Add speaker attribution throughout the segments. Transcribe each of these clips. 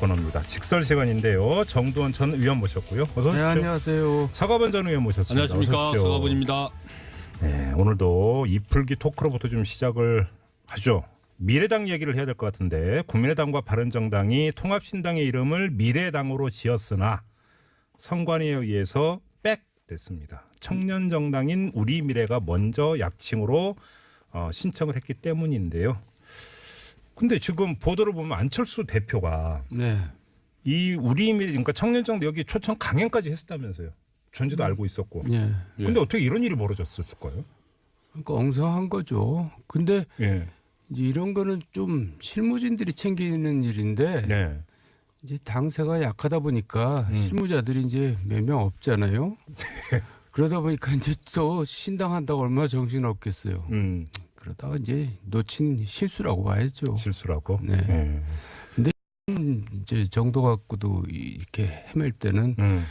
Speaker 1: 코너입니다. 직설 시간인데요. 정두원 전 의원 모셨고요. 어서 오십시오.
Speaker 2: 네 안녕하세요.
Speaker 1: 서가번 전 의원 모셨습니다.
Speaker 3: 안녕하십니까. 서가분입니다.
Speaker 1: 네, 오늘도 이풀기 토크로부터 좀 시작을 하죠. 미래당 얘기를 해야 될 것 같은데 국민의당과 바른정당이 통합신당의 이름을 미래당으로 지었으나 선관위에 의해서 빽됐습니다. 청년 정당인 우리 미래가 먼저 약칭으로 어, 신청을 했기 때문인데요. 근데 지금 보도를 보면 안철수 대표가
Speaker 2: 네.
Speaker 1: 이 우리미래 그러니까 청년정당 여기 초청 강행까지 했었다면서요. 전지도 알고 있었고.
Speaker 2: 예.
Speaker 3: 예.
Speaker 1: 근데 어떻게 이런 일이 벌어졌을까요?
Speaker 2: 그러니까 엉성한 거죠. 근데
Speaker 1: 예.
Speaker 2: 이제 이런 거는 좀 실무진들이 챙기는 일인데
Speaker 1: 네.
Speaker 2: 이제 당세가 약하다 보니까
Speaker 1: 음.
Speaker 2: 실무자들이 이제 몇 명 없잖아요. 그러다 보니까 이제 또 신당한다고 얼마나 정신 없겠어요.
Speaker 1: 음,
Speaker 2: 그러다가 이제 놓친 실수라고 봐야죠.
Speaker 1: 실수라고.
Speaker 2: 네.
Speaker 1: 예.
Speaker 2: 음, 이제 정도 갖고도 이렇게 헤맬 때는
Speaker 1: 음.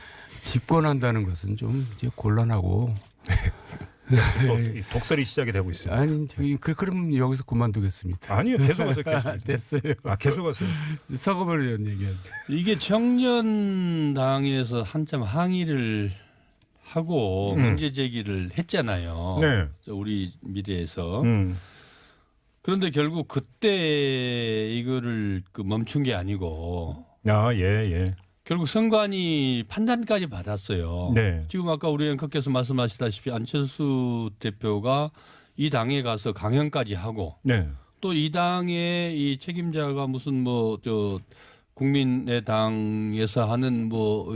Speaker 2: 집권한다는 것은 좀 이제 곤란하고
Speaker 1: 독설이 시작이 되고 있습니다.
Speaker 2: 아니 저기 그 그럼 여기서 그만두겠습니다.
Speaker 1: 아니요, 계속하세요, 계속.
Speaker 2: 됐어요.
Speaker 1: 아, 계속하세요.
Speaker 2: 서거벌 의원 얘기한.
Speaker 3: 이게 청년당에서 한참 항의를 하고
Speaker 1: 음.
Speaker 3: 문제 제기를 했잖아요.
Speaker 1: 네.
Speaker 3: 우리 미래에서
Speaker 1: 음.
Speaker 3: 그런데 결국 그때 이거를 그 멈춘 게 아니고
Speaker 1: 아, 예, 예.
Speaker 3: 결국 선관위 판단까지 받았어요.
Speaker 1: 네.
Speaker 3: 지금 아까 우리 앵커께서 말씀하시다시피 안철수 대표가 이 당에 가서 강연까지 하고
Speaker 1: 네.
Speaker 3: 또이 당의 이 책임자가 무슨 뭐 저 국민의당에서 하는 뭐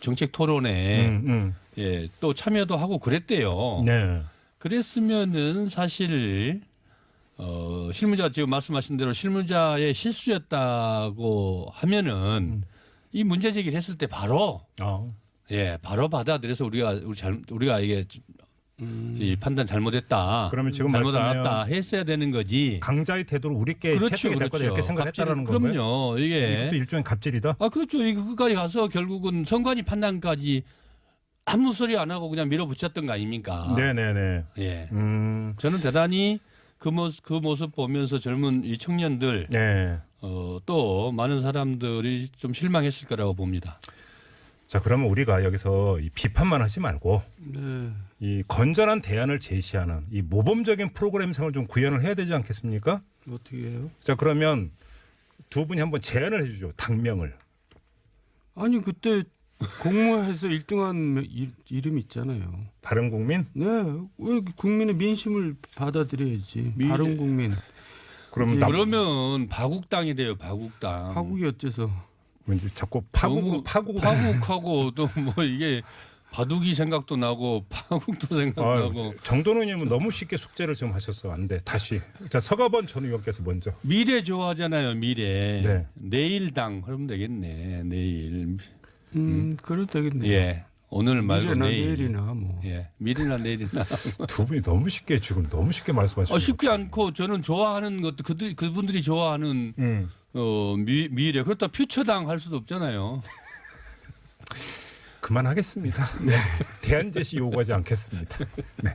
Speaker 3: 정책 토론에
Speaker 1: 음, 음.
Speaker 3: 예, 또 참여도 하고 그랬대요.
Speaker 1: 네.
Speaker 3: 그랬으면은 사실 어 실무자 지금 말씀하신 대로 실무자의 실수였다고 하면은 이 문제 제기를 했을 때 바로
Speaker 1: 아,
Speaker 3: 예 바로 받아들여서 우리가 우리 잘 우리가 이게 이 판단 잘못했다.
Speaker 1: 그러면 지금
Speaker 3: 잘못 알았다 했어야 되는 거지.
Speaker 1: 강자의 태도로 우리께
Speaker 3: 그렇죠,
Speaker 1: 채택이 될 거다 이렇게 생각했다라는 건가요?
Speaker 3: 그럼요. 이게
Speaker 1: 이것도 일종의 갑질이다.
Speaker 3: 아 그렇죠. 이거 끝까지 가서 결국은 선관위 판단까지 아무 소리 안 하고 그냥 밀어붙였던 거 아닙니까?
Speaker 1: 네, 네, 네.
Speaker 3: 예.
Speaker 1: 음.
Speaker 3: 저는 대단히 그 모습 그 모습 보면서 젊은 이 청년들
Speaker 1: 네.
Speaker 3: 어, 또 많은 사람들이 좀 실망했을 거라고 봅니다.
Speaker 1: 자, 그러면 우리가 여기서 이 비판만 하지 말고
Speaker 2: 네.
Speaker 1: 이 건전한 대안을 제시하는 이 모범적인 프로그램상을 좀 구현을 해야 되지 않겠습니까?
Speaker 2: 어떻게 해요?
Speaker 1: 자, 그러면 두 분이 한번 제안을 해 주죠. 당명을.
Speaker 2: 아니 그때 공모해서 1등한 이름 있잖아요.
Speaker 1: 바른 국민?
Speaker 2: 네, 왜 국민의 민심을 받아들여야지.
Speaker 3: 미래-
Speaker 2: 바른 국민.
Speaker 1: 그러면
Speaker 2: 이제
Speaker 1: 나
Speaker 3: 그러면 파국당이 돼요. 파국당.
Speaker 2: 파국이 어째서?
Speaker 1: 왠지 자꾸 파국 파국
Speaker 3: 파국하고 또 뭐 이게 바둑이 생각도 나고 파국도 생각나고
Speaker 1: 아, 정도는 의원님은 너무 쉽게 숙제를 지금 하셨어. 안 돼. 다시. 자, 서가번 전 의원께서 먼저.
Speaker 3: 미래 좋아하잖아요. 미래.
Speaker 1: 네.
Speaker 3: 내일당 그러면 되겠네. 내일.
Speaker 2: 음, 그래도 되겠네요.
Speaker 3: 예. 오늘 말고 내일.
Speaker 2: 내일이나 뭐.
Speaker 3: 예. 미래나 내일이나.
Speaker 1: 두 분이 너무 쉽게 지금 너무 쉽게 말씀하시고.
Speaker 3: 어, 쉽지 않고 저는 좋아하는 것도 그들 그분들이 좋아하는
Speaker 1: 음.
Speaker 3: 어, 미, 미래 그렇다 퓨처당 할 수도 없잖아요.
Speaker 1: 그만하겠습니다. 네. 대안 제시 요구하지 않겠습니다. 네.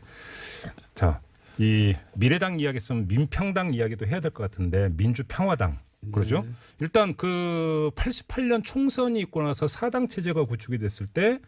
Speaker 1: 자, 이 미래당 이야기 있으면 민평당 이야기도 해야 될 것 같은데 민주평화당 그러죠?
Speaker 2: 네.
Speaker 1: 일단 그 88년 총선이 있고 나서 사당 체제가 구축이 됐을 때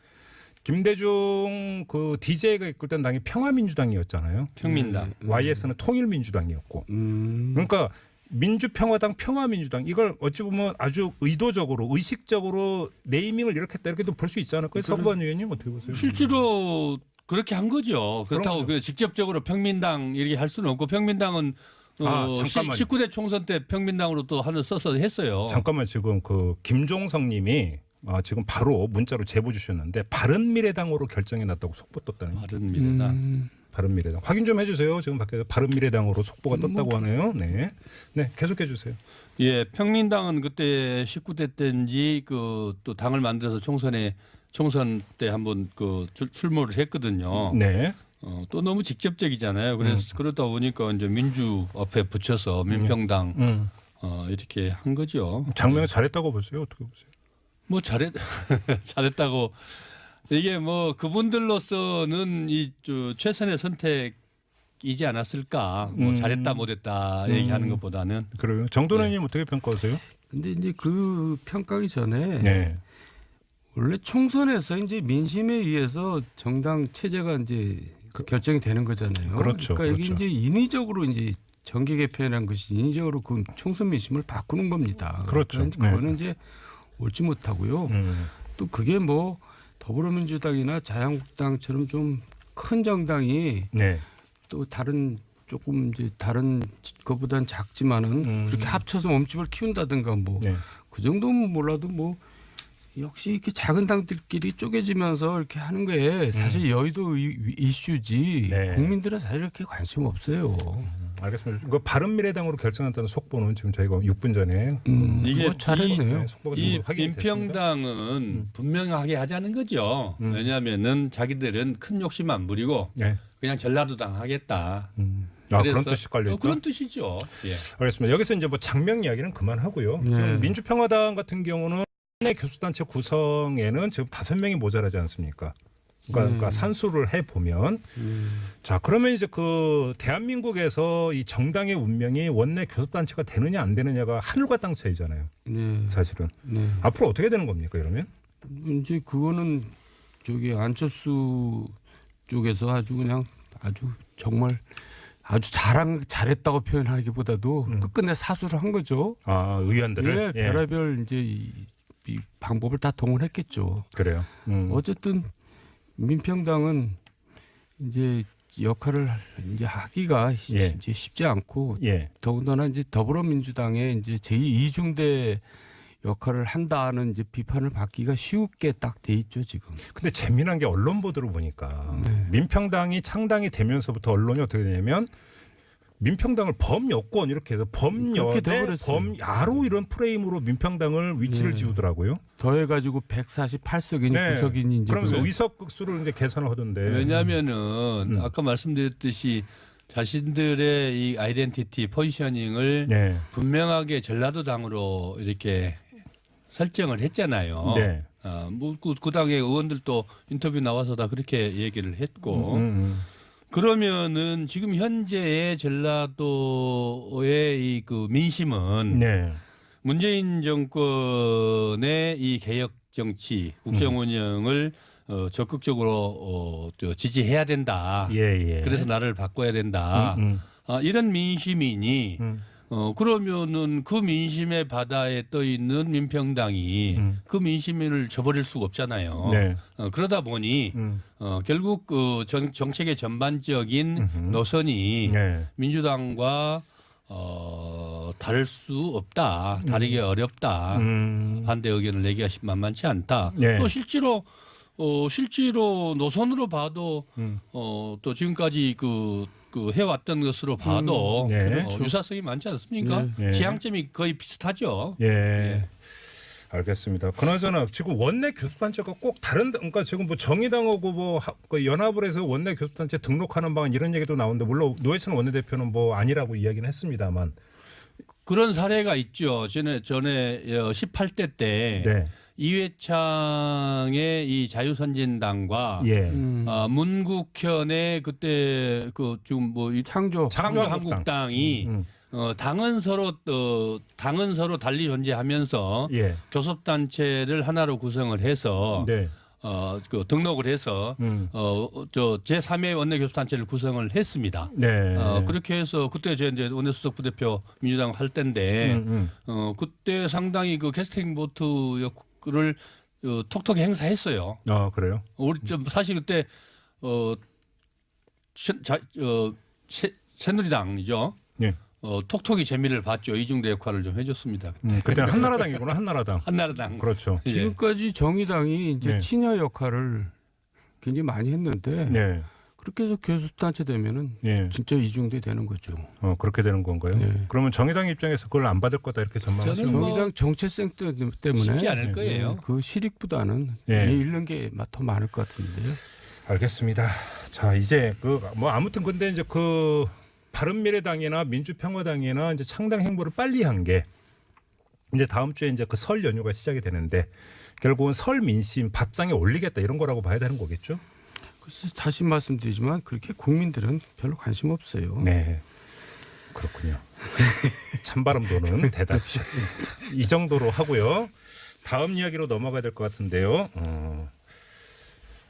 Speaker 1: 김대중 그 DJ가 이끌던 당이 평화민주당이었잖아요.
Speaker 3: 평민당.
Speaker 1: YS는 통일민주당이었고.
Speaker 2: 음.
Speaker 1: 그러니까 민주평화당, 평화민주당 이걸 어찌 보면 아주 의도적으로 의식적으로 네이밍을 이렇게 했다 이렇게도 볼 수 있지 않을까요? 서구반 의원님 어떻게 보세요?
Speaker 3: 실제로 그렇게 한 거죠. 그렇다고
Speaker 1: 그럼요.
Speaker 3: 그 직접적으로 평민당 이렇게 할 수는 없고 평민당은 어,
Speaker 1: 아,
Speaker 3: 시-
Speaker 1: 잠깐만요.
Speaker 3: 19대 총선 때 평민당으로 또 하나 써서 했어요.
Speaker 1: 잠깐만 지금 그 김종성 님이 아, 지금 바로 문자로 제보 주셨는데 바른미래당으로 결정이 났다고 속보 떴다는 거예요.
Speaker 3: 바른 미래당.
Speaker 2: 음.
Speaker 1: 바른미래당 확인 좀 해주세요. 지금 밖에서 바른미래당으로 속보가 떴다고 하네요. 네, 네 계속해 주세요.
Speaker 3: 예, 평민당은 그때 19대 때인지 그 또 당을 만들어서 총선에 총선 때 한번 그 출- 출마를 했거든요.
Speaker 1: 네,
Speaker 3: 어, 또 너무 직접적이잖아요. 그래서 그러다 보니까 이제 민주 앞에 붙여서 민평당
Speaker 1: 음.
Speaker 3: 어, 이렇게 한 거죠.
Speaker 1: 장명 잘했다고 보세요. 어떻게 보세요?
Speaker 3: 뭐 잘했 잘했다고 이게 뭐 그분들로서는 이 저, 최선의 선택이지 않았을까. 뭐
Speaker 1: 음.
Speaker 3: 잘했다 못했다
Speaker 1: 음.
Speaker 3: 얘기하는 것보다는
Speaker 1: 그래요. 정도는
Speaker 3: 네.
Speaker 1: 님 어떻게 평가하세요?
Speaker 2: 근데 이제 그 평가기 전에
Speaker 1: 네.
Speaker 2: 원래 총선에서 이제 민심에 의해서 정당 체제가 이제 결정이 되는 거잖아요.
Speaker 1: 그렇죠,
Speaker 2: 그러니까
Speaker 1: 그렇죠.
Speaker 2: 이게 이제 인위적으로 이제 정계 개편이라는 것이 인위적으로 그 총선 민심을 바꾸는 겁니다.
Speaker 1: 그렇죠.
Speaker 2: 그러니까
Speaker 1: 네.
Speaker 2: 그거는 이제 옳지 못하고요.
Speaker 1: 음.
Speaker 2: 또 그게 뭐 더불어민주당이나 자유한국당처럼 좀 큰 정당이
Speaker 1: 네.
Speaker 2: 또 다른 조금 이제 다른 것보다는 작지만은
Speaker 1: 음.
Speaker 2: 그렇게 합쳐서 몸집을 키운다든가 뭐
Speaker 1: 네.
Speaker 2: 그 정도면 몰라도 뭐 역시 이렇게 작은 당들끼리 쪼개지면서 이렇게 하는 게 사실 여의도 이- 이- 이슈지
Speaker 1: 음. 네.
Speaker 2: 국민들은 사실 이렇게 관심 없어요.
Speaker 1: 알겠습니다. 그 바른미래당으로 결정한다는 속보는 지금 저희가 6분 전에
Speaker 2: 음,
Speaker 3: 이게
Speaker 2: 그거 잘했네요.
Speaker 1: 네,
Speaker 3: 이
Speaker 1: 됐습니다.
Speaker 3: 민평당은 분명하게 하자는 거죠.
Speaker 1: 음.
Speaker 3: 왜냐하면은 자기들은 큰 욕심 안 부리고
Speaker 1: 네.
Speaker 3: 그냥 전라도당 하겠다.
Speaker 1: 음. 아, 그런 뜻이 깔려
Speaker 3: 어,
Speaker 1: 있다.
Speaker 3: 그런 뜻이죠. 예.
Speaker 1: 알겠습니다. 여기서 이제 뭐 장명 이야기는 그만하고요.
Speaker 2: 네.
Speaker 1: 민주평화당 같은 경우는 내 교수단체 구성에는 지금 다섯 명이 모자라지 않습니까? 그러니까, 그러니까 산수를 해 보면
Speaker 2: 음,
Speaker 1: 자 그러면 이제 그 대한민국에서 이 정당의 운명이 원내 교섭단체가 되느냐 안 되느냐가 하늘과 땅 차이잖아요.
Speaker 2: 네,
Speaker 1: 사실은
Speaker 2: 네.
Speaker 1: 앞으로 어떻게 되는 겁니까 이러면?
Speaker 2: 이제 그거는 저기 안철수 쪽에서 아주 그냥 아주 정말 아주 잘한 잘했다고 표현하기보다도
Speaker 1: 음.
Speaker 2: 끝끝내 사수를 한 거죠.
Speaker 1: 아 의원들을
Speaker 2: 예, 별의별 이제 이, 이 방법을 다 동원했겠죠.
Speaker 1: 그래요. 음.
Speaker 2: 어쨌든 민평당은 이제 역할을 이제 하기가 시-
Speaker 1: 예.
Speaker 2: 이제 쉽지 않고
Speaker 1: 예.
Speaker 2: 더군다나 이제 더불어민주당의 이제 제2 이중대 역할을 한다는 이제 비판을 받기가 쉽게 딱 돼 있죠 지금.
Speaker 1: 근데 재미난 게 언론 보도를 보니까
Speaker 2: 네.
Speaker 1: 민평당이 창당이 되면서부터 언론이 어떻게 되냐면 민평당을 범여권 이렇게 해서 범여대. 범야로 이런 프레임으로 민평당을 위치를
Speaker 2: 네.
Speaker 1: 지우더라고요.
Speaker 2: 더해가지고 148석이니
Speaker 1: 네.
Speaker 2: 9석이니 이제
Speaker 1: 그러면서
Speaker 2: 그-
Speaker 1: 의석 수를 이제 계산을 하던데.
Speaker 3: 왜냐하면은
Speaker 1: 음.
Speaker 3: 아까 말씀드렸듯이 자신들의 이 아이덴티티 포지셔닝을
Speaker 1: 네.
Speaker 3: 분명하게 전라도당으로 이렇게 설정을 했잖아요.
Speaker 1: 네.
Speaker 3: 어, 뭐 그 그 당의 의원들도 인터뷰 나와서 다 그렇게 얘기를 했고
Speaker 1: 음, 음,
Speaker 3: 그러면은 지금 현재의 전라도의 이 그 민심은
Speaker 1: 음. 네.
Speaker 3: 문재인 정권의 이 개혁 정치, 국정 운영을 어, 적극적으로 어, 저 지지해야 된다.
Speaker 1: 예, 예.
Speaker 3: 그래서 나를 바꿔야 된다.
Speaker 1: 음,
Speaker 3: 아, 이런 민심이니
Speaker 1: 음,
Speaker 3: 어, 그러면은 그 민심의 바다에 떠 있는 민평당이
Speaker 1: 음.
Speaker 3: 그 민심을 저버릴 수가 없잖아요.
Speaker 1: 네.
Speaker 3: 어, 그러다 보니
Speaker 1: 음,
Speaker 3: 어, 결국 그 정, 정책의 전반적인
Speaker 1: 음흠.
Speaker 3: 노선이
Speaker 1: 네.
Speaker 3: 민주당과 어, 다를 수 없다. 다르기 어렵다.
Speaker 1: 음.
Speaker 3: 반대 의견을 내기가 심- 만만치 않다.
Speaker 1: 네.
Speaker 3: 또 실제로 어, 실제로 노선으로 봐도
Speaker 1: 음.
Speaker 3: 어, 또 지금까지 그, 그 해왔던 것으로 봐도
Speaker 1: 음, 네.
Speaker 3: 어, 유사성이 많지 않습니까?
Speaker 1: 네.
Speaker 3: 지향점이 거의 비슷하죠.
Speaker 1: 예.
Speaker 3: 예.
Speaker 1: 알겠습니다. 그나저나 지금 원내 교섭단체가 꼭 다른 그러니까 지금 뭐 정의당하고 뭐 하- 그 연합을 해서 원내 교섭단체 등록하는 방안 이런 얘기도 나오는데 물론 노회찬 원내대표는 뭐 아니라고 이야기는 했습니다만.
Speaker 3: 그런 사례가 있죠. 전에 전에 18대 때
Speaker 1: 네.
Speaker 3: 이회창의 이 자유선진당과
Speaker 1: 예.
Speaker 2: 음,
Speaker 3: 아, 문국현의 그때 그 지금 뭐 이
Speaker 2: 창조
Speaker 3: 창조 한국당이
Speaker 1: 음,
Speaker 3: 어, 당은 서로 어, 당은 서로 달리 존재하면서
Speaker 1: 예.
Speaker 3: 교섭단체를 하나로 구성을 해서
Speaker 1: 네.
Speaker 3: 어, 그 등록을 해서
Speaker 1: 음.
Speaker 3: 어, 저 제3회 원내교섭단체를 구성을 했습니다.
Speaker 1: 네.
Speaker 3: 어, 그렇게 해서 그때 제 이제 원내수석 부대표 민주당 할 때인데
Speaker 1: 음, 음.
Speaker 3: 어, 그때 상당히 그 캐스팅 보트 역을 어, 톡톡히 행사했어요.
Speaker 1: 아 그래요?
Speaker 3: 우리 좀 사실 그때 어, 새, 자, 어 새, 새누리당이죠.
Speaker 1: 예.
Speaker 3: 어, 톡톡히 재미를 봤죠. 이중대 역할을 좀 해줬습니다.
Speaker 1: 음, 그때는 한나라당이구나 한나라당.
Speaker 3: 한나라당.
Speaker 1: 그렇죠.
Speaker 3: 예.
Speaker 2: 지금까지 정의당이 이제
Speaker 1: 네.
Speaker 2: 친여 역할을 굉장히 많이 했는데
Speaker 1: 네.
Speaker 2: 그렇게 해서 교섭단체 되면은
Speaker 1: 예.
Speaker 2: 진짜 이중대 되는 거죠.
Speaker 1: 어 그렇게 되는 건가요?
Speaker 2: 네.
Speaker 1: 그러면 정의당 입장에서 그걸 안 받을 거다 이렇게 전망하시는
Speaker 3: 저는 뭐
Speaker 2: 정의당 정체성 때- 때문에
Speaker 3: 쉽지 않을
Speaker 1: 예,
Speaker 3: 거예요.
Speaker 2: 네, 그 실익보다는
Speaker 1: 예.
Speaker 2: 잃는 게 더 많을 것 같은데요.
Speaker 1: 알겠습니다. 자 이제 그 뭐 아무튼 근데 이제 그 바른미래당이나 민주평화당이나 이제 창당 행보를 빨리 한 게 이제 다음 주에 이제 그 설 연휴가 시작이 되는데 결국은 설 민심 밥상에 올리겠다 이런 거라고 봐야 되는 거겠죠?
Speaker 2: 그래서 다시 말씀드리지만 그렇게 국민들은 별로 관심 없어요.
Speaker 1: 네. 그렇군요. 찬바람 도는 대답이셨습니다. 이 정도로 하고요. 다음 이야기로 넘어가야 될 것 같은데요. 어,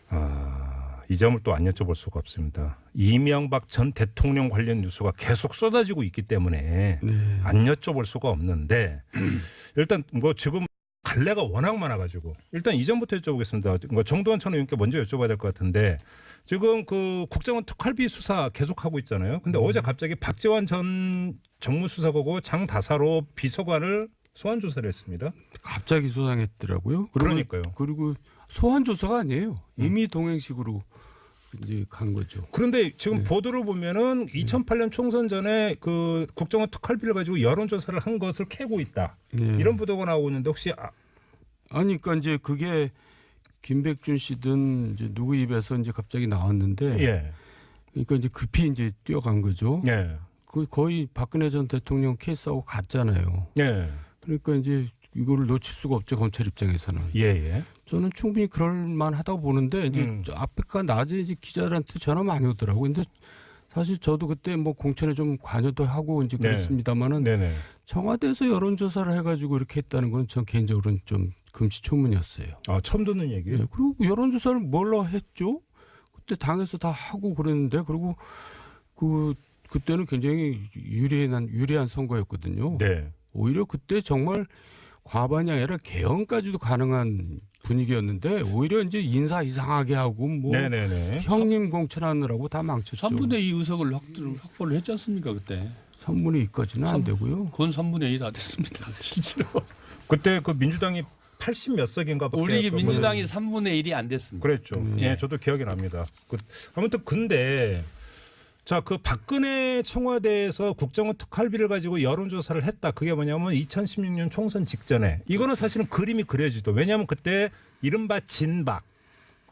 Speaker 1: 아, 이 점을 또 안 여쭤볼 수가 없습니다. 이명박 전 대통령 관련 뉴스가 계속 쏟아지고 있기 때문에
Speaker 2: 네.
Speaker 1: 안 여쭤볼 수가 없는데 일단 뭐 지금 갈래가 워낙 많아가지고 일단 이전부터 여쭤보겠습니다. 뭐 정도원 전 의원께 먼저 여쭤봐야 될 것 같은데 지금 그 국정원 특활비 수사 계속 하고 있잖아요. 근데 어제 갑자기 박재환 전 정무수석하고 장다사로 비서관을 소환 조사를 했습니다.
Speaker 2: 갑자기 소장했더라고요. 그리고,
Speaker 1: 그러니까요.
Speaker 2: 그리고 소환 조사가 아니에요. 이미 동행식으로 이제 간 거죠.
Speaker 1: 그런데 지금
Speaker 2: 네.
Speaker 1: 보도를 보면은 2008년 총선 전에 그 국정원 특활비를 가지고 여론 조사를 한 것을 캐고 있다.
Speaker 2: 네.
Speaker 1: 이런 보도가 나오고 있는데 혹시 아,
Speaker 2: 아니 그러니까 이제 그게 김백준 씨든 이제 누구 입에서 이제 갑자기 나왔는데
Speaker 1: 예,
Speaker 2: 그러니까 이제 급히 이제 뛰어간 거죠.
Speaker 1: 예,
Speaker 2: 그 거의 박근혜 전 대통령 케이스하고 같잖아요.
Speaker 1: 예,
Speaker 2: 그러니까 이제 이거를 놓칠 수가 없죠 검찰 입장에서는.
Speaker 1: 예, 예.
Speaker 2: 저는 충분히 그럴 만하다고 보는데 이제
Speaker 1: 음.
Speaker 2: 저 앞에가 낮에 이제 기자들한테 전화 많이 오더라고. 근데 사실 저도 그때 뭐 공천에 좀 관여도 하고 이제
Speaker 1: 네.
Speaker 2: 그랬습니다만은
Speaker 1: 네네.
Speaker 2: 청와대에서 여론조사를 해가지고 이렇게 했다는 건 전 개인적으로는 좀 금시초문이었어요.
Speaker 1: 아 처음 듣는 얘기예요.
Speaker 2: 네, 그리고 여론조사를 뭘로 했죠? 그때 당에서 다 하고 그랬는데 그리고 그 그때는 굉장히 유리한 유리한 선거였거든요.
Speaker 1: 네.
Speaker 2: 오히려 그때 정말 과반이 아니라 개헌까지도 가능한 분위기였는데 오히려 이제 인사 이상하게 하고 뭐
Speaker 1: 네네네.
Speaker 2: 형님 공천하느라고 다 망쳤죠.
Speaker 3: 3분의 2 의석을 확보를, 확보를 했지 않습니까 그때?
Speaker 2: 3분의 2까지는 안
Speaker 3: 삼-
Speaker 2: 되고요.
Speaker 3: 그건 3분의 2다 됐습니다. 실제로.
Speaker 1: 그때 그 민주당이 80 몇 석인가 밖에
Speaker 3: 우리 민주당이
Speaker 1: 걸로-
Speaker 3: 3분의 1이 안 됐습니다.
Speaker 1: 그랬죠.
Speaker 2: 음.
Speaker 1: 예, 저도 기억이 납니다. 그, 아무튼 근데 자, 그 박근혜 청와대에서 국정원 특활비를 가지고 여론조사를 했다. 그게 뭐냐면 2016년 총선 직전에 이거는 사실은 그림이 그려지죠. 왜냐하면 그때 이른바 진박,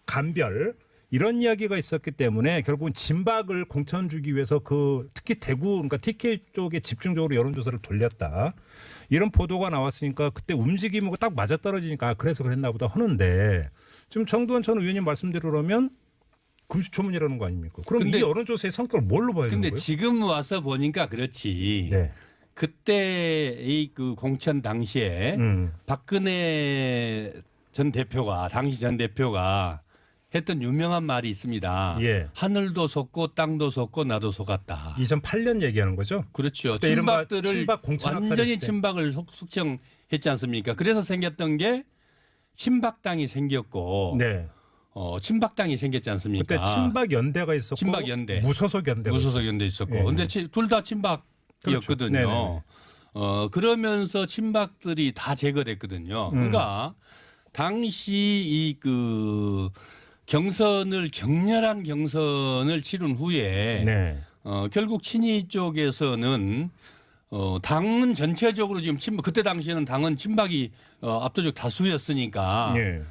Speaker 1: 간별 이런 이야기가 있었기 때문에 결국은 진박을 공천 주기 위해서 그 특히 대구 그러니까 TK 쪽에 집중적으로 여론조사를 돌렸다. 이런 보도가 나왔으니까 그때 움직임하고 딱 맞아떨어지니까 아, 그래서 그랬나 보다 하는데 지금 정두원 전 의원님 말씀대로라면 금시초문이라는 거 아닙니까? 그럼
Speaker 3: 근데-
Speaker 1: 이 여론조사의 성격을 뭘로 봐야 되는
Speaker 3: 근데
Speaker 1: 거예요?
Speaker 3: 지금 와서 보니까 그렇지.
Speaker 1: 네.
Speaker 3: 그때 이그 공천 당시에
Speaker 1: 음.
Speaker 3: 박근혜 전 대표가 당시 전 대표가 했던 유명한 말이 있습니다.
Speaker 1: 예.
Speaker 3: 하늘도 속고 땅도 속고 나도 속았다.
Speaker 1: 2008년 얘기하는 거죠?
Speaker 3: 그렇죠. 친박
Speaker 1: 공천
Speaker 3: 완전히 속- 숙청했지 않습니까? 그래서 생겼던 게 친박당이 생겼고
Speaker 1: 네.
Speaker 3: 어, 친박당이 생겼지 않습니까?
Speaker 1: 그때 친박 연대가 있었고
Speaker 3: 친박 연대.
Speaker 1: 무소속 연대가
Speaker 3: 무소속 연대 있었고,
Speaker 1: 예.
Speaker 3: 근데 둘다 친박이었거든요.
Speaker 1: 그렇죠.
Speaker 3: 어 그러면서 친박들이 다 제거됐거든요.
Speaker 1: 음.
Speaker 3: 그러니까 당시 이그 경선을 격렬한 경선을 치른 후에
Speaker 1: 네.
Speaker 3: 어 결국 친이 쪽에서는 어 당은 전체적으로 지금 친박 그때 당시에는 당은 친박이 어 압도적 다수였으니까
Speaker 1: 예.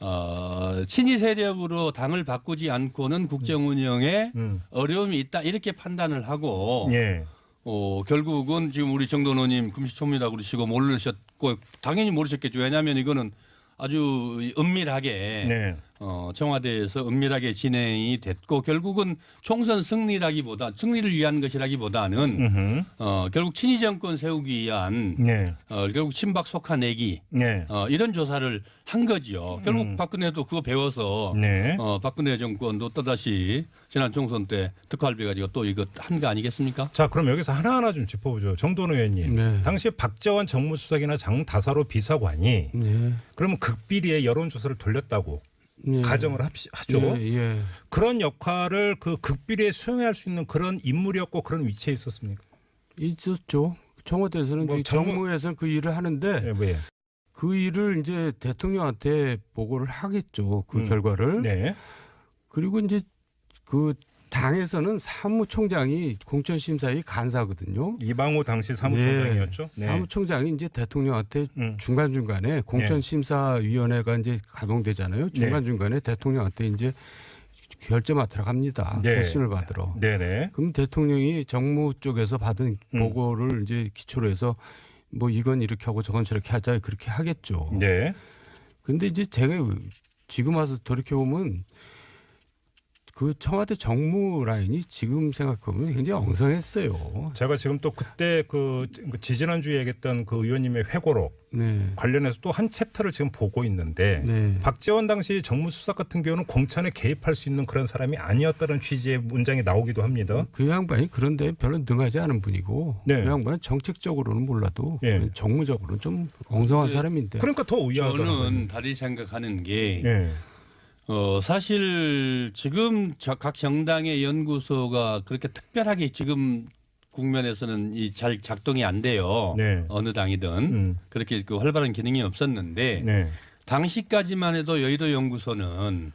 Speaker 3: 어 친이 세력으로 당을 바꾸지 않고는 국정 운영에
Speaker 1: 음.
Speaker 3: 어려움이 있다 이렇게 판단을 하고
Speaker 1: 예.
Speaker 3: 어 결국은 지금 우리 정도노님 금시초문이라고 그러시고 모르셨고 당연히 모르셨겠죠 왜냐하면 이거는 아주 은밀하게
Speaker 1: 네.
Speaker 3: 어 청와대에서 은밀하게 진행이 됐고 결국은 총선 승리라기보다 승리를 위한 것이라기보다는. 어 결국 친이 정권 세우기 위한
Speaker 1: 네.
Speaker 3: 어 결국 친박 속아내기
Speaker 1: 네.
Speaker 3: 어 이런 조사를 한 거지요 결국
Speaker 1: 음.
Speaker 3: 박근혜도 그거 배워서
Speaker 1: 네.
Speaker 3: 어, 박근혜 정권도 또다시 지난 총선 때 특활비 가지고 또 이거 한 거 아니겠습니까?
Speaker 1: 자, 그럼 여기서 하나하나 좀 짚어보죠. 정돈 의원님.
Speaker 2: 네.
Speaker 1: 당시 박재원 정무수석이나 장다사로 비서관이
Speaker 2: 네.
Speaker 1: 그러면 극비리에 여론조사를 돌렸다고
Speaker 2: 네.
Speaker 1: 가정을 합시, 하죠.
Speaker 2: 예, 예.
Speaker 1: 그런 역할을 그 극비리에 수행할 수 있는 그런 인물이었고 그런 위치에 있었습니까?
Speaker 2: 있었죠. 청와대에서는
Speaker 1: 뭐 정무-
Speaker 2: 정무에서는 그 일을 하는데
Speaker 1: 네, 왜?
Speaker 2: 그 일을 이제 대통령한테 보고를 하겠죠. 그
Speaker 1: 음.
Speaker 2: 결과를.
Speaker 1: 네.
Speaker 2: 그리고 이제 그 당에서는 사무총장이 공천심사위 간사거든요.
Speaker 1: 이방호 당시 사무총장이었죠. 네.
Speaker 2: 사무총장이 이제 대통령한테
Speaker 1: 음.
Speaker 2: 중간 중간에 공천심사위원회가 이제 가동되잖아요. 중간 중간에 대통령한테 이제 결제 맡으러 갑니다.
Speaker 1: 네.
Speaker 2: 결심을 받으러.
Speaker 1: 네네.
Speaker 2: 그럼 대통령이 정무 쪽에서 받은
Speaker 1: 음.
Speaker 2: 보고를 이제 기초로 해서 뭐 이건 이렇게 하고 저건 저렇게 하자 그렇게 하겠죠.
Speaker 1: 네.
Speaker 2: 근데 이제 제가 지금 와서 돌이켜 보면 그 청와대 정무 라인이 지금 생각해보면 굉장히 엉성했어요.
Speaker 1: 제가 지금 또 그때 그 지지난주에 얘기했던 그 의원님의 회고록
Speaker 2: 네.
Speaker 1: 관련해서 또 한 챕터를 지금 보고 있는데
Speaker 2: 네.
Speaker 1: 박지원 당시 정무수석 같은 경우는 공천에 개입할 수 있는 그런 사람이 아니었다는 취지의 문장이 나오기도 합니다.
Speaker 2: 그 양반이 그런데 별로 능하지 않은 분이고
Speaker 1: 네.
Speaker 2: 그 양반은 정책적으로는 몰라도
Speaker 1: 예.
Speaker 2: 정무적으로는 좀 엉성한
Speaker 3: 그-
Speaker 2: 사람인데
Speaker 1: 그러니까 더 의아하더라고요.
Speaker 3: 저는 다리 생각하는 게
Speaker 1: 예.
Speaker 3: 어, 사실 지금 저- 각 정당의 연구소가 그렇게 특별하게 지금 국면에서는 이 잘 작동이 안 돼요.
Speaker 1: 네.
Speaker 3: 어느 당이든
Speaker 1: 음.
Speaker 3: 그렇게 그 활발한 기능이 없었는데
Speaker 1: 네.
Speaker 3: 당시까지만 해도 여의도 연구소는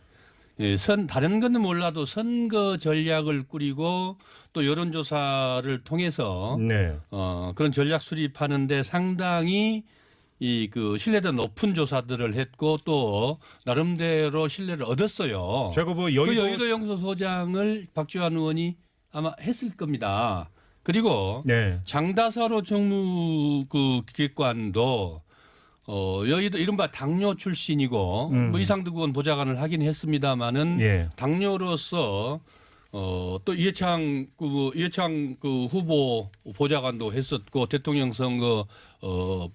Speaker 3: 예, 선 다른 거는 몰라도 선거 전략을 꾸리고 또 여론조사를 통해서
Speaker 1: 네.
Speaker 3: 어, 그런 전략 수립하는데 상당히 이 그 신뢰도 높은 조사들을 했고 또 나름대로 신뢰를 얻었어요.
Speaker 1: 제가 뭐
Speaker 3: 그
Speaker 1: 여의도,
Speaker 3: 여의도 연구소 소장을 박주환 의원이 아마 했을 겁니다. 그리고
Speaker 1: 네.
Speaker 3: 장다사로 정무 그 기획관도 어 여의도 이른바 당뇨 출신이고
Speaker 1: 음.
Speaker 3: 뭐 이상득 의원 보좌관을 하긴 했습니다마는
Speaker 1: 예.
Speaker 3: 당뇨로서 어또 이해창 그 이해창 그 후보 보좌관도 했었고 대통령 선거 어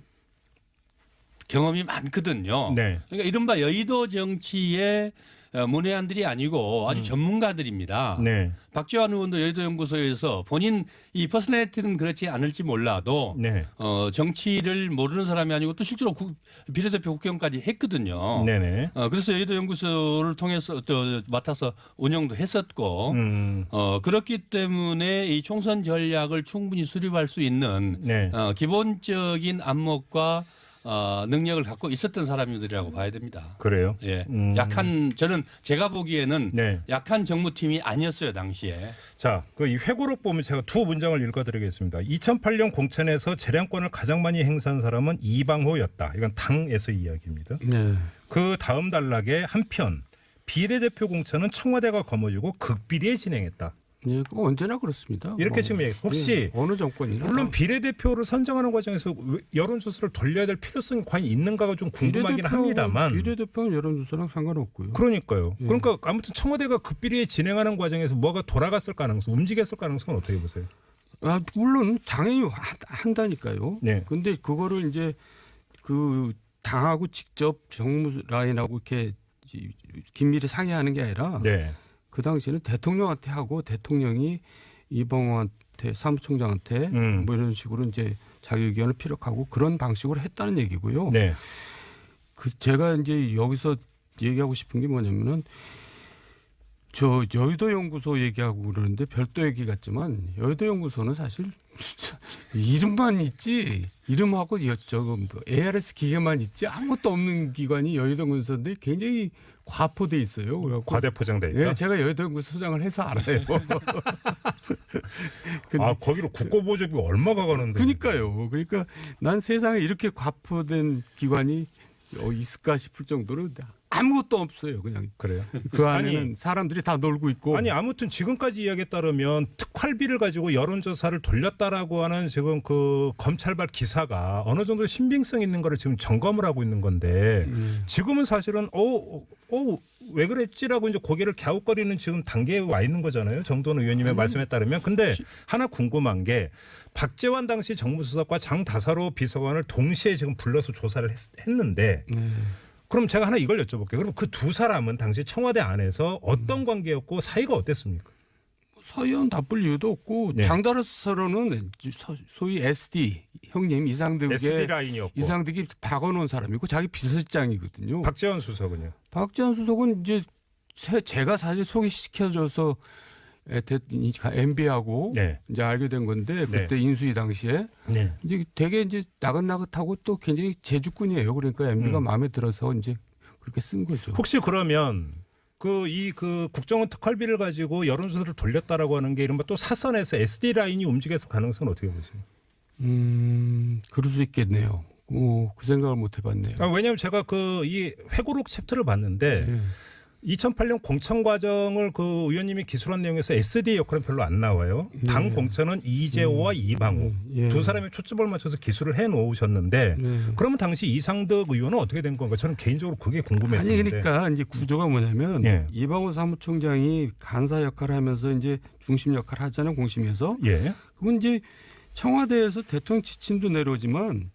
Speaker 3: 경험이 많거든요.
Speaker 1: 네.
Speaker 3: 그러니까 이른바 여의도 정치의 어, 문외한들이 아니고 아주 전문가들입니다.
Speaker 1: 음. 네.
Speaker 3: 박지원 의원도 여의도 연구소에서 본인 이 퍼스널리티는 그렇지 않을지 몰라도
Speaker 1: 네.
Speaker 3: 어 정치를 모르는 사람이 아니고 또 실제로 국- 비례대표 국회의원까지 했거든요.
Speaker 1: 네네.
Speaker 3: 어 그래서 여의도 연구소를 통해서 또 맡아서 운영도 했었고
Speaker 1: 음.
Speaker 3: 어 그렇기 때문에 이 총선 전략을 충분히 수립할 수 있는
Speaker 1: 네.
Speaker 3: 어 기본적인 안목과 어 능력을 갖고 있었던 사람들이라고 봐야 됩니다.
Speaker 1: 그래요.
Speaker 3: 예.
Speaker 1: 음.
Speaker 3: 약한 저는 제가 보기에는
Speaker 1: 네.
Speaker 3: 약한 정무팀이 아니었어요 당시에.
Speaker 1: 자, 그 이 회고록 보면 제가 두 문장을 읽어드리겠습니다. 2008년 공천에서 재량권을 가장 많이 행사한 사람은 이방호였다. 이건 당에서 이야기입니다.
Speaker 2: 네.
Speaker 1: 그 다음 단락에 한편 비례대표 공천은 청와대가 거머쥐고 극비리에 진행했다.
Speaker 2: 예, 그거 언제나 그렇습니다.
Speaker 1: 이렇게
Speaker 2: 뭐,
Speaker 1: 지금 혹시
Speaker 2: 예, 어느 정권이나
Speaker 1: 물론 비례대표를 선정하는 과정에서 왜 여론조사를 돌려야 될 필요성이 과연 있는가가 좀 궁금하긴
Speaker 2: 비례대표-
Speaker 1: 합니다만
Speaker 2: 비례대표는 여론조사랑 상관없고요.
Speaker 1: 그러니까요.
Speaker 2: 예.
Speaker 1: 그러니까 아무튼 청와대가 극비리에 진행하는 과정에서 뭐가 돌아갔을 가능성, 움직였을 가능성은 어떻게 보세요?
Speaker 2: 아, 물론 당연히 하- 한다니까요.
Speaker 1: 네.
Speaker 2: 근데 그거를 이제 그 당하고 직접 정무 라인하고 이렇게 이- 긴밀히 상의하는 게 아니라
Speaker 1: 네.
Speaker 2: 그 당시에는 대통령한테 하고 대통령이 이봉호한테 사무총장한테
Speaker 1: 음.
Speaker 2: 뭐 이런 식으로 이제 자기 의견을 피력하고 그런 방식으로 했다는 얘기고요.
Speaker 1: 네.
Speaker 2: 그 제가 이제 여기서 얘기하고 싶은 게 뭐냐면은 저 여의도 연구소 얘기하고 그러는데 별도 얘기 같지만 여의도 연구소는 사실 이름만 있지 이름하고 여- 저거 뭐 ARS 기계만 있지 아무것도 없는 기관이 여의도 연구소인데 굉장히 과포돼 있어요. 그래갖고
Speaker 1: 과대 포장돼 있다.
Speaker 2: 예, 제가 여의도 연구소 소장을 해서 알아요. 근데
Speaker 1: 아 거기로 국고보조비 얼마가 가는데?
Speaker 2: 그러니까요. 그러니까 난 세상에 이렇게 과포된 기관이 어, 있을까 싶을 정도로 아무것도 없어요. 그냥
Speaker 1: 그래요.
Speaker 2: 그 안에는
Speaker 1: 아니,
Speaker 2: 사람들이 다 놀고 있고.
Speaker 1: 아니 아무튼 지금까지 이야기에 따르면 특활비를 가지고 여론조사를 돌렸다라고 하는 지금 그 검찰발 기사가 어느 정도 신빙성 있는 거를 지금 점검을 하고 있는 건데
Speaker 2: 음.
Speaker 1: 지금은 사실은 어어왜 그랬지라고 이제 고개를 갸웃거리는 지금 단계에 와 있는 거잖아요. 정돈 의원님의 말씀에 따르면 근데 하나 궁금한 게 박재환 당시 정무수석과 장다사로 비서관을 동시에 지금 불러서 조사를 했, 했는데
Speaker 2: 네.
Speaker 1: 그럼 제가 하나 이걸 여쭤볼게요. 그럼 그 두 사람은 당시 청와대 안에서
Speaker 2: 음.
Speaker 1: 어떤 관계였고 사이가 어땠습니까?
Speaker 2: 서희연 나쁠 이유도 없고
Speaker 1: 네.
Speaker 2: 장다르서로는 소- 소위 SD 형님 이상득의
Speaker 1: SD 라인이었고
Speaker 2: 이상득이 박원원 사람이고 자기 비서실장이거든요.
Speaker 1: 박재원 수석은요.
Speaker 2: 박지원 수석은 이제 세- 제가 사실 소개시켜줘서 MB하고
Speaker 1: 네.
Speaker 2: 이제 알게 된 건데 그때 인수위 당시에
Speaker 1: 네.
Speaker 2: 이제 되게 이제 나긋나긋하고 또 굉장히 제주꾼이에요. 그러니까 MB가
Speaker 1: 음.
Speaker 2: 마음에 들어서 이제 그렇게 쓴 거죠.
Speaker 1: 혹시 그러면 그 이 그 국정원 특활비를 가지고 여론조사를 돌렸다라고 하는 게 이른바 또 사선에서 SD 라인이 움직여서 가능성은 어떻게 보세요?
Speaker 2: 음, 그럴 수 있겠네요. 오, 그 생각을 못 해봤네요.
Speaker 1: 아, 왜냐하면 제가 그 이 회고록 챕터를 봤는데
Speaker 2: 예.
Speaker 1: 2008년 공천 과정을 그 의원님이 기술한 내용에서 SD 역할은 별로 안 나와요. 당 공천은 이재호와 이방우
Speaker 2: 예.
Speaker 1: 두 사람이 초점을 맞춰서 기술을 해 놓으셨는데
Speaker 2: 네.
Speaker 1: 그러면 당시 이상득 의원은 어떻게 된 건가? 저는 개인적으로 그게
Speaker 2: 아니
Speaker 1: 궁금했었는데.
Speaker 2: 그러니까 이제 구조가 뭐냐면
Speaker 1: 예.
Speaker 2: 이방호 사무총장이 간사 역할을 하면서 이제 중심 역할을 하잖아요 공심에서
Speaker 1: 예.
Speaker 2: 그러면 이제 청와대에서 대통령 지침도 내려오지만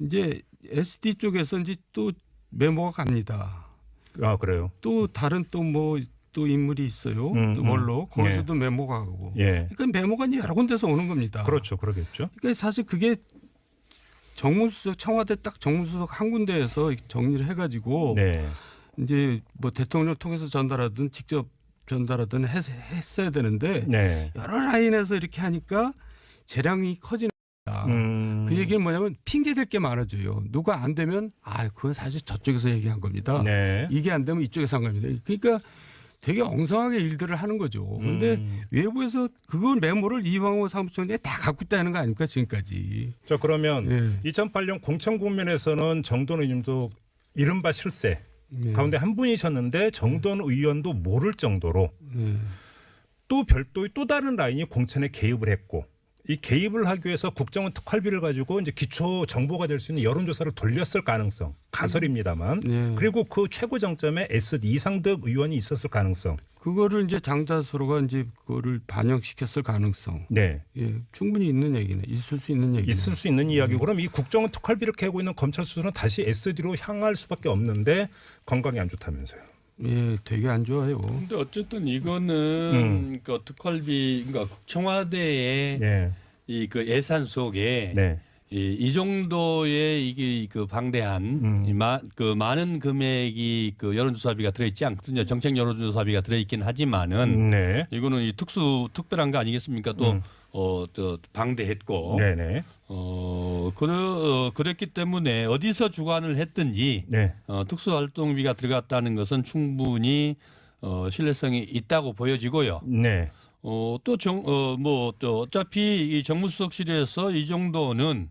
Speaker 2: 이제 SD 쪽에서 이제 또 메모가 갑니다.
Speaker 1: 아 그래요.
Speaker 2: 또 다른 또뭐또 인물이 있어요.
Speaker 1: 음,
Speaker 2: 또
Speaker 1: 음.
Speaker 2: 뭘로 거기서도 메모가 가고.
Speaker 1: 예.
Speaker 2: 그러니까 메모가 이제 여러 군데서 오는 겁니다.
Speaker 1: 그렇죠. 그러겠죠.
Speaker 2: 그러니까 사실 그게 정무수석 청와대 딱 정무수석 한 군데에서 정리를 해가지고
Speaker 1: 네.
Speaker 2: 이제 뭐 대통령을 통해서 전달하든 직접 전달하든 했, 했어야 되는데
Speaker 1: 네.
Speaker 2: 여러 라인에서 이렇게 하니까 재량이 커지는.
Speaker 1: 음.
Speaker 2: 그 얘기는 뭐냐면 핑계 댈게 많아져요. 누가 안 되면 아 그건 사실 저쪽에서 얘기한 겁니다.
Speaker 1: 네.
Speaker 2: 이게 안 되면 이쪽에서 한 겁니다. 그러니까 되게 엉성하게 일들을 하는 거죠. 그런데
Speaker 1: 음.
Speaker 2: 외부에서 그걸 메모를 이광호 사무총장이 다 갖고 있다는 거 아닙니까 지금까지.
Speaker 1: 자 그러면
Speaker 2: 예.
Speaker 1: 2008년 공천 국면에서는 정돈 의원님도 이른바 실세
Speaker 2: 네.
Speaker 1: 가운데 한 분이셨는데 정돈 의원도 모를 정도로
Speaker 2: 네.
Speaker 1: 또 별도의 또 다른 라인이 공천에 개입을 했고 이 개입을 하기 위해서 국정원 특활비를 가지고 이제 기초 정보가 될 수 있는 여론조사를 돌렸을 가능성 가설입니다만
Speaker 2: 네.
Speaker 1: 그리고 그 최고 정점에 SD 이상득 의원이 있었을 가능성
Speaker 2: 그거를 이제 장자서로가 이제 그거를 반영시켰을 가능성.
Speaker 1: 네
Speaker 2: 예, 충분히 있는 얘기네. 있을 수 있는 얘기네.
Speaker 1: 있을 수 있는 이야기고 그럼 이 국정원 특활비를 캐고 있는 검찰 수사는 다시 SD로 향할 수밖에 없는데 건강이 안 좋다면서요.
Speaker 2: 예, 되게 안 좋아요.
Speaker 3: 근데 어쨌든 이거는
Speaker 1: 음.
Speaker 3: 그 특활비 그러니까 청와대의
Speaker 1: 네.
Speaker 3: 이그 예산 속에
Speaker 1: 네.
Speaker 3: 이, 이 정도의 이게 그 방대한
Speaker 1: 음.
Speaker 3: 이 마, 그 많은 금액이 그 여론조사비가 들어있지 않거든요. 정책 여론조사비가 들어있긴 하지만은
Speaker 1: 네.
Speaker 3: 이거는 이 특수 특별한 거 아니겠습니까? 또
Speaker 1: 음.
Speaker 3: 어, 또 방대했고
Speaker 1: 네네.
Speaker 3: 어, 그러, 어, 그랬기 때문에 어디서 주관을 했든지
Speaker 1: 네.
Speaker 3: 어, 특수활동비가 들어갔다는 것은 충분히 어, 신뢰성이 있다고 보여지고요.
Speaker 1: 네.
Speaker 3: 어, 또 정, 어, 뭐, 또 어차피 이 정무수석실에서 이 정도는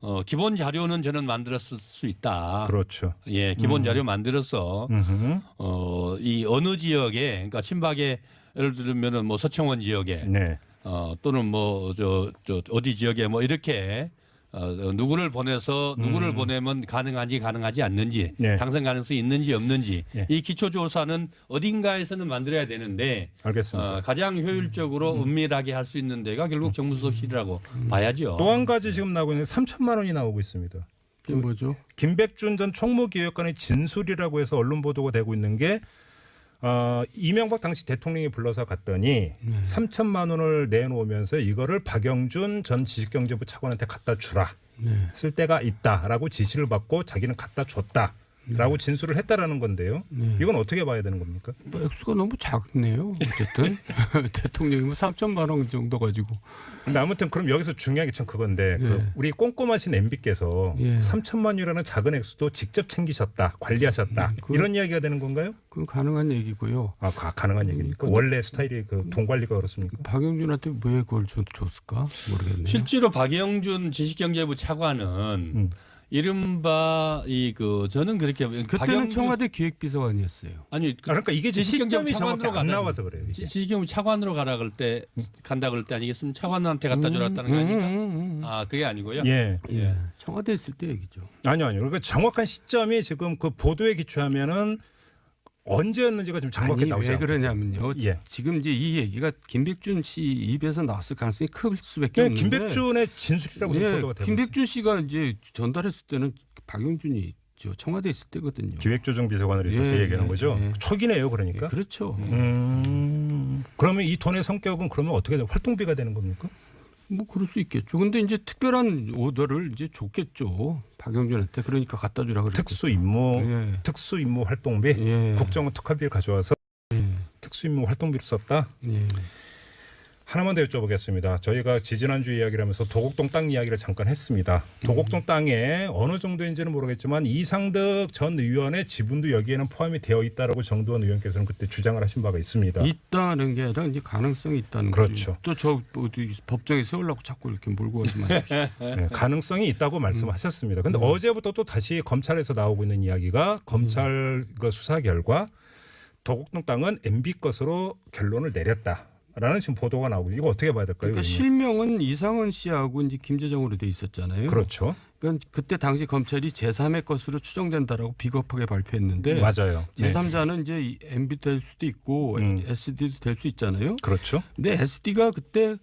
Speaker 3: 어, 기본 자료는 저는 만들었을 수 있다.
Speaker 1: 그렇죠.
Speaker 3: 예, 기본 자료 만들어서
Speaker 1: 음흠.
Speaker 3: 어, 이 어느 지역에 그러니까 친박에 예를 들면은 뭐 서청원 지역에
Speaker 1: 네.
Speaker 3: 어, 또는 뭐저저 어디 지역에 뭐 이렇게 어, 누구를 보내서 누구를
Speaker 1: 음.
Speaker 3: 보내면 가능한지 가능하지 않는지
Speaker 1: 네.
Speaker 3: 당선 가능성이 있는지 없는지
Speaker 1: 네.
Speaker 3: 이 기초조사는 어딘가에서는 만들어야 되는데
Speaker 1: 알겠습니다.
Speaker 3: 어, 가장 효율적으로 은밀하게 할 수 있는 데가 결국 정무수석실이라고 봐야죠.
Speaker 1: 또 한 가지 지금 나오고 있는 3천만 원이 나오고 있습니다.
Speaker 2: 그게 뭐죠?
Speaker 1: 김백준 전 총무기획관의 진술이라고 해서 언론 보도가 되고 있는 게 어, 이명박 당시 대통령이 불러서 갔더니 3천만 원을 내놓으면서 이거를 박영준 전 지식경제부 차관한테 갖다 주라.
Speaker 2: 네.
Speaker 1: 쓸 데가 있다라고 지시를 받고 자기는 갖다 줬다 라고 진술을 했다라는 건데요.
Speaker 2: 네.
Speaker 1: 이건 어떻게 봐야 되는 겁니까?
Speaker 2: 뭐 액수가 너무 작네요. 어쨌든 대통령이 뭐 3천만 원 정도 가지고
Speaker 1: 근데 아무튼 그럼 여기서 중요한 게 참 그건데 그
Speaker 2: 예.
Speaker 1: 우리 꼼꼼하신 MB께서
Speaker 2: 예.
Speaker 1: 3천만 원이라는 작은 액수도 직접 챙기셨다, 관리하셨다
Speaker 2: 음, 그건-
Speaker 1: 이런 이야기가 되는 건가요?
Speaker 2: 그건 가능한 얘기고요.
Speaker 1: 아 가, 가능한 얘기입니까?
Speaker 2: 그-
Speaker 1: 원래 스타일이 그 돈 관리가 그렇습니까?
Speaker 2: 박영준한테 왜 그걸 줬, 줬을까 모르겠네요.
Speaker 3: 실제로 박영준 지식경제부 차관은
Speaker 1: 음.
Speaker 3: 이른바 이 그 저는 그렇게
Speaker 2: 그때는 청와대 기획비서관이었어요.
Speaker 3: 아니
Speaker 1: 아, 그러니까 이게 지금
Speaker 3: 지식경제부
Speaker 1: 시점이 정확히
Speaker 3: 차관으로
Speaker 1: 안 나와서 그래요. 이게.
Speaker 3: 지- 지식경제부 차관으로 가라 그럴 때 간다 그럴 때 아니겠습니까? 차관한테 갖다 주라다는 거 아닙니까?
Speaker 2: 음, 음, 음.
Speaker 3: 아 그게 아니고요.
Speaker 1: 예.
Speaker 2: 예. 청와대 있을 때 얘기죠.
Speaker 1: 아니요, 아니요. 그러니까 정확한 시점이 지금 그 보도에 기초하면은 언제였는지가 좀 정확히 나오지
Speaker 2: 왜 그러냐면요.
Speaker 1: 예.
Speaker 2: 지금 이제 이 얘기가 김백준 씨 입에서 나왔을 가능성이 클 수밖에
Speaker 1: 그냥
Speaker 2: 없는데.
Speaker 1: 김백준의 진술이라고
Speaker 2: 예,
Speaker 1: 보도가 되고.
Speaker 2: 김백준 씨가 이제 전달했을 때는 박영준이 저 청와대 있을 때거든요.
Speaker 1: 기획조정 비서관으로 있을
Speaker 2: 예,
Speaker 1: 때 얘기하는
Speaker 2: 예,
Speaker 1: 거죠.
Speaker 2: 예.
Speaker 1: 초기네요,
Speaker 2: 예,
Speaker 1: 그러니까.
Speaker 2: 그렇죠.
Speaker 1: 음. 그러면 이 돈의 성격은 그러면 어떻게 돼요? 활동비가 되는 겁니까?
Speaker 2: 뭐 그럴 수 있겠죠. 근데 이제 특별한 오더를 이제 줬겠죠. 박영준한테 그러니까 갖다 주라 그랬겠죠.
Speaker 1: 특수 임무,
Speaker 2: 예.
Speaker 1: 특수 임무 활동비,
Speaker 2: 예.
Speaker 1: 국정원 특활비를 가져와서
Speaker 2: 예.
Speaker 1: 특수 임무 활동비를 썼다.
Speaker 2: 예.
Speaker 1: 하나만 더 여쭤보겠습니다. 저희가 지지난주 이야기를 하면서 도곡동 땅 이야기를 잠깐 했습니다. 도곡동 땅에 어느 정도인지는 모르겠지만 이상득 전 의원의 지분도 여기에는 포함이 되어 있다라고 정두원 의원께서는 그때 주장을 하신 바가 있습니다.
Speaker 2: 있다는 게 아니라 이제 가능성이 있다는
Speaker 1: 그렇죠.
Speaker 2: 또저 법정에 세우려고 자꾸 이렇게 몰고 가지 마십시오.
Speaker 1: 네, 가능성이 있다고 말씀하셨습니다. 근데 어제부터 또 다시 검찰에서 나오고 있는 이야기가 검찰 그 수사 결과 도곡동 땅은 MB 것으로 결론을 내렸다 라는 지금 보도가 나오고 이거 어떻게 봐야 될까요?
Speaker 2: 그러니까? 실명은 이상은 씨하고 이제 김재정으로 돼 있었잖아요.
Speaker 1: 그렇죠.
Speaker 2: 그러니까 그때 당시 검찰이 제3의 것으로 추정된다라고 비겁하게 발표했는데
Speaker 1: 맞아요. 네.
Speaker 2: 제3자는 이제 이 MB 될 수도 있고
Speaker 1: 음.
Speaker 2: SD도 될 수 있잖아요.
Speaker 1: 그렇죠.
Speaker 2: 근데 SD가 그때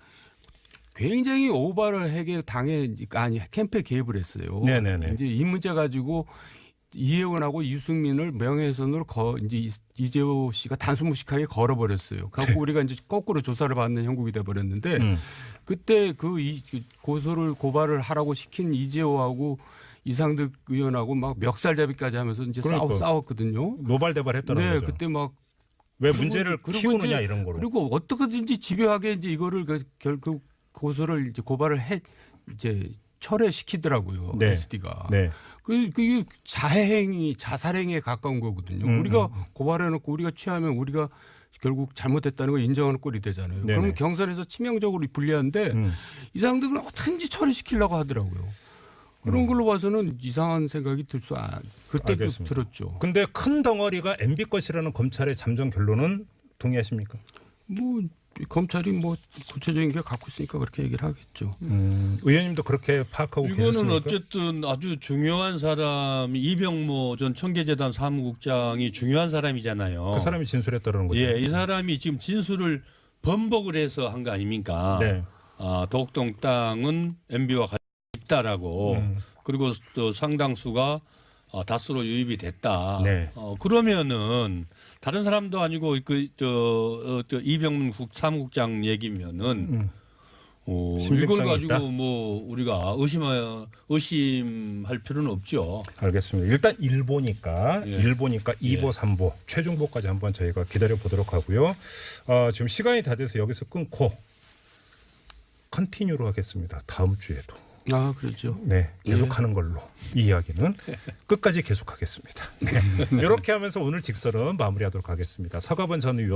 Speaker 2: 굉장히 오바를 하게 당해 아니 캠프에 개입을 했어요.
Speaker 1: 네네네.
Speaker 2: 이제 이 문제 가지고 이혜원하고 유승민을 명예훼손으로 거 이제 이- 이재호 씨가 단순무식하게 걸어버렸어요. 그래고 우리가 이제 거꾸로 조사를 받는 형국이 돼버렸는데
Speaker 1: 음.
Speaker 2: 그때 그 이- 그 고소를 고발을 하라고 시킨 이재호하고 이상득 의원하고 막 멱살잡이까지 하면서 이제
Speaker 1: 그러니까.
Speaker 2: 싸웠 거든요.
Speaker 1: 노발대발했다는
Speaker 2: 네,
Speaker 1: 거죠.
Speaker 2: 그때
Speaker 1: 막왜
Speaker 2: 그리고-
Speaker 1: 문제를
Speaker 2: 그리고
Speaker 1: 키우느냐
Speaker 2: 이제-
Speaker 1: 이런 거로.
Speaker 2: 그리고 어떻게든지 집요하게 이제 이거를 그 결국 고소를 이제 고발을 해 이제 철회시키더라고요.
Speaker 1: 네.
Speaker 2: SD가.
Speaker 1: 네.
Speaker 2: 그 그게 자해행위, 자살행위에 가까운 거거든요.
Speaker 1: 음,
Speaker 2: 우리가
Speaker 1: 음.
Speaker 2: 고발해놓고 우리가 취하면 우리가 결국 잘못했다는 걸 인정하는 꼴이 되잖아요.
Speaker 1: 네네.
Speaker 2: 그러면 경찰에서 치명적으로 불리한데
Speaker 1: 음.
Speaker 2: 이상득을 어떻게든지 처리시키려고 하더라고요. 그런 걸로 봐서는 이상한 생각이 들 수, 아, 그때도
Speaker 1: 음. 알겠습니다.
Speaker 2: 들었죠.
Speaker 1: 근데 큰 덩어리가 MB 것이라는 검찰의 잠정 결론은 동의하십니까?
Speaker 2: 뭐 검찰이 뭐 구체적인 게 갖고 있으니까 그렇게 얘기를 하겠죠.
Speaker 1: 음, 의원님도 그렇게 파악하고
Speaker 3: 이거는
Speaker 1: 계셨습니까?
Speaker 3: 어쨌든 아주 중요한 사람이 이병모 전 청계재단 사무국장이 중요한 사람이잖아요.
Speaker 1: 그 사람이 진술했다는 거죠.
Speaker 3: 예, 이 사람이 지금 진술을 번복을 해서 한 거 아닙니까?
Speaker 1: 네.
Speaker 3: 아, 도곡동 땅은 MB와 같이 있다라고
Speaker 1: 음.
Speaker 3: 그리고 또 상당수가 어, 다수로 유입이 됐다.
Speaker 1: 네.
Speaker 3: 어, 그러면은 다른 사람도 아니고 그저 어, 저 이병문 국 사무국장 얘기면은
Speaker 1: 음.
Speaker 3: 어, 이걸 가지고
Speaker 1: 있다?
Speaker 3: 뭐 우리가 의심 의심할 필요는 없죠.
Speaker 1: 알겠습니다. 일단 1보니까
Speaker 3: 예.
Speaker 1: 1보니까 2보,
Speaker 3: 예.
Speaker 1: 3보 최종보까지 한번 저희가 기다려 보도록 하고요. 어, 지금 시간이 다 돼서 여기서 끊고 컨티뉴로 하겠습니다. 다음 주에도.
Speaker 2: 아, 그렇죠.
Speaker 1: 네, 계속하는 걸로 이 이야기는 끝까지 계속하겠습니다. 네. 이렇게 하면서 오늘 직설은 마무리하도록 하겠습니다. 서가번 전 의원.